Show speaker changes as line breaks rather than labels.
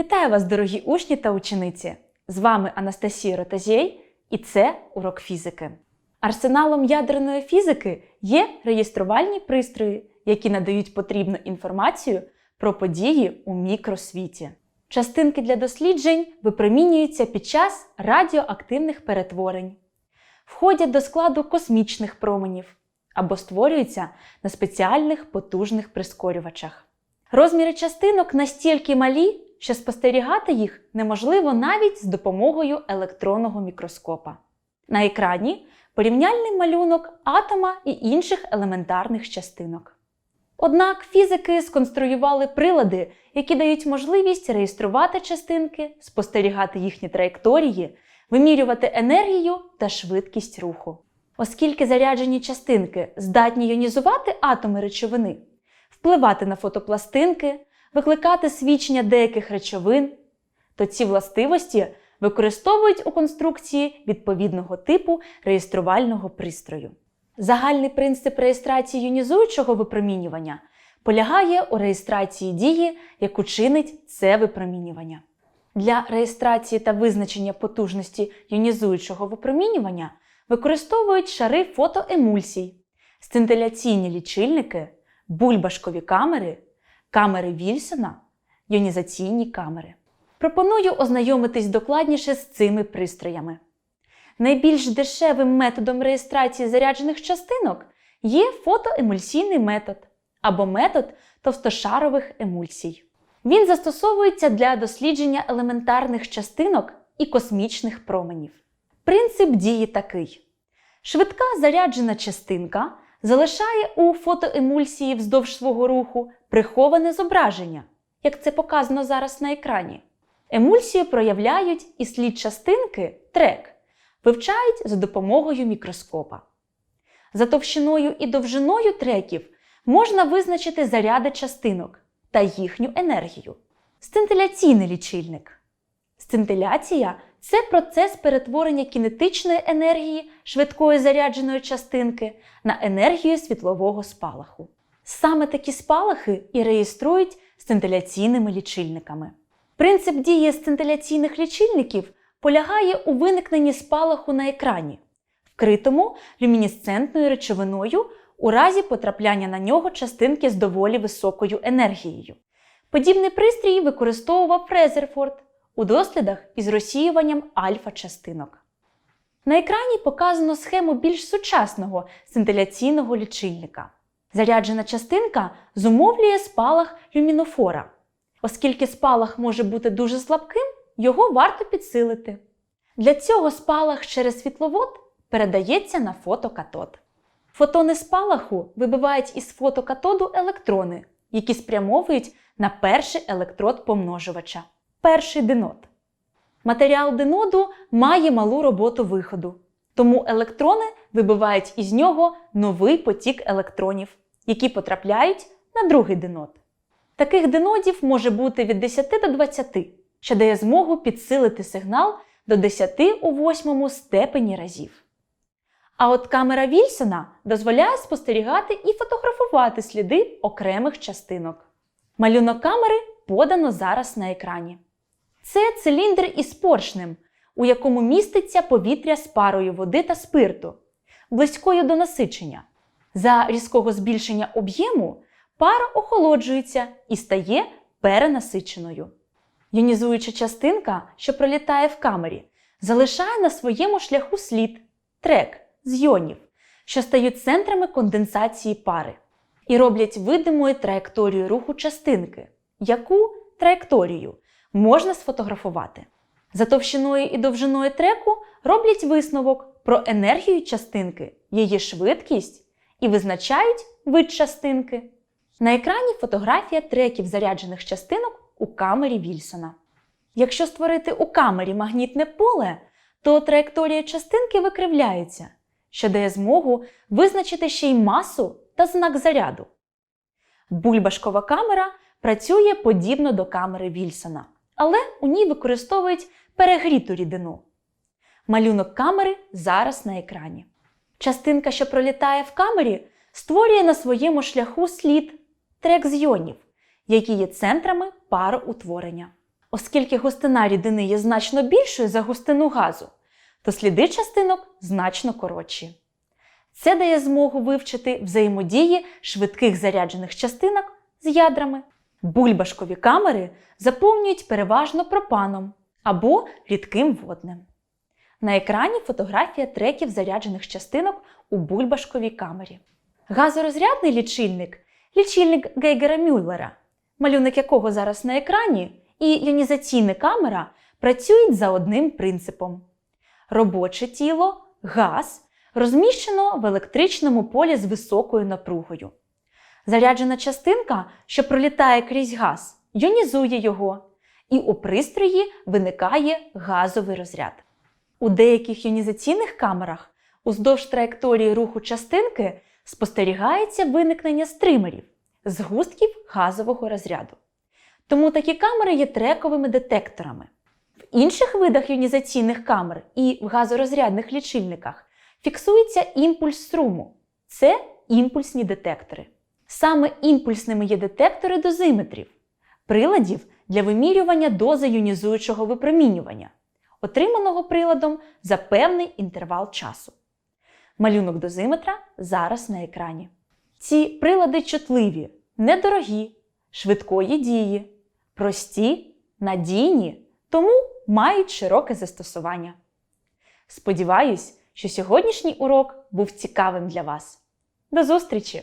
Вітаю вас, дорогі учні та учениці! З вами Анастасія Ротазєй, і це урок фізики. Арсеналом ядерної фізики є реєструвальні пристрої, які надають потрібну інформацію про події у мікросвіті. Частинки для досліджень випромінюються під час радіоактивних перетворень, входять до складу космічних променів або створюються на спеціальних потужних прискорювачах. Розміри частинок настільки малі, що спостерігати їх неможливо навіть з допомогою електронного мікроскопа. На екрані порівняльний малюнок атома і інших елементарних частинок. Однак фізики сконструювали прилади, які дають можливість реєструвати частинки, спостерігати їхні траєкторії, вимірювати енергію та швидкість руху. Оскільки заряджені частинки здатні іонізувати атоми речовини, впливати на фотопластинки, викликати свідчення деяких речовин, то ці властивості використовують у конструкції відповідного типу реєструвального пристрою. Загальний принцип реєстрації іонізуючого випромінювання полягає у реєстрації дії, яку чинить це випромінювання. Для реєстрації та визначення потужності іонізуючого випромінювання використовують шари фотоемульсій, сцинтиляційні лічильники, бульбашкові камери, камери Вільсона, іонізаційні камери. Пропоную ознайомитись докладніше з цими пристроями. Найбільш дешевим методом реєстрації заряджених частинок є фотоемульсійний метод або метод товстошарових емульсій. Він застосовується для дослідження елементарних частинок і космічних променів. Принцип дії такий: швидка заряджена частинка залишає у фотоемульсії вздовж свого руху приховане зображення, як це показано зараз на екрані. Емульсію проявляють і слід частинки трек вивчають за допомогою мікроскопа. За товщиною і довжиною треків можна визначити заряди частинок та їхню енергію. Сцинтиляційний лічильник. Сцинтиляція це процес перетворення кінетичної енергії швидкої зарядженої частинки на енергію світлового спалаху. Саме такі спалахи і реєструють сцинтиляційними лічильниками. Принцип дії сцинтиляційних лічильників полягає у виникненні спалаху на екрані, вкритому люмінесцентною речовиною у разі потрапляння на нього частинки з доволі високою енергією. Подібний пристрій використовував Фрезерфорд у дослідах із розсіюванням альфа-частинок. На екрані показано схему більш сучасного сцинтиляційного лічильника. Заряджена частинка зумовлює спалах люмінофора. Оскільки спалах може бути дуже слабким, його варто підсилити. Для цього спалах через світловод передається на фотокатод. Фотони спалаху вибивають із фотокатоду електрони, які спрямовують на перший електрод помножувача перший динод. Матеріал диноду має малу роботу виходу, тому електрони вибивають із нього новий потік електронів, які потрапляють на другий динод. Таких динодів може бути від 10 до 20 що дає змогу підсилити сигнал до 10 у восьмому степені разів. А от камера Вільсона дозволяє спостерігати і фотографувати сліди окремих частинок. Малюнок камери подано зараз на екрані. Це циліндр із поршнем, у якому міститься повітря з парою води та спирту, близькою до насичення. За різкого збільшення об'єму пара охолоджується і стає перенасиченою. Йонізуюча частинка, що пролітає в камері, залишає на своєму шляху слід трек з йонів, що стають центрами конденсації пари, і роблять видимою траєкторію руху частинки, яку траєкторію можна сфотографувати. За товщиною і довжиною треку роблять висновок про енергію частинки, її швидкість і визначають вид частинки. На екрані фотографія треків заряджених частинок у камері Вільсона. Якщо створити у камері магнітне поле, то траєкторія частинки викривляється, що дає змогу визначити ще й масу та знак заряду. Бульбашкова камера працює подібно до камери Вільсона, але у ній використовують перегріту рідину. Малюнок камери зараз на екрані. Частинка, що пролітає в камері, створює на своєму шляху слід трек з йонів, які є центрами пароутворення. Оскільки густина рідини є значно більшою за густину газу, то сліди частинок значно коротші. Це дає змогу вивчити взаємодії швидких заряджених частинок з ядрами. Бульбашкові камери заповнюють переважно пропаном або рідким водним. На екрані фотографія треків заряджених частинок у бульбашковій камері. Газорозрядний лічильник лічильник Гейгера Мюллера, малюнок якого зараз на екрані, і іонізаційна камера працюють за одним принципом. Робоче тіло, газ, розміщено в електричному полі з високою напругою. Заряджена частинка, що пролітає крізь газ, іонізує його, і у пристрої виникає газовий розряд. У деяких іонізаційних камерах уздовж траєкторії руху частинки спостерігається виникнення стримерів, згустків газового розряду. Тому такі камери є трековими детекторами. В інших видах іонізаційних камер і в газорозрядних лічильниках фіксується імпульс струму. Це імпульсні детектори. Саме імпульсними є детектори дозиметрів, приладів для вимірювання дози іонізуючого випромінювання, отриманого приладом за певний інтервал часу. Малюнок дозиметра зараз на екрані. Ці прилади чутливі, недорогі, швидкої дії, прості, надійні, тому мають широке застосування. Сподіваюсь, що сьогоднішній урок був цікавим для вас. До зустрічі!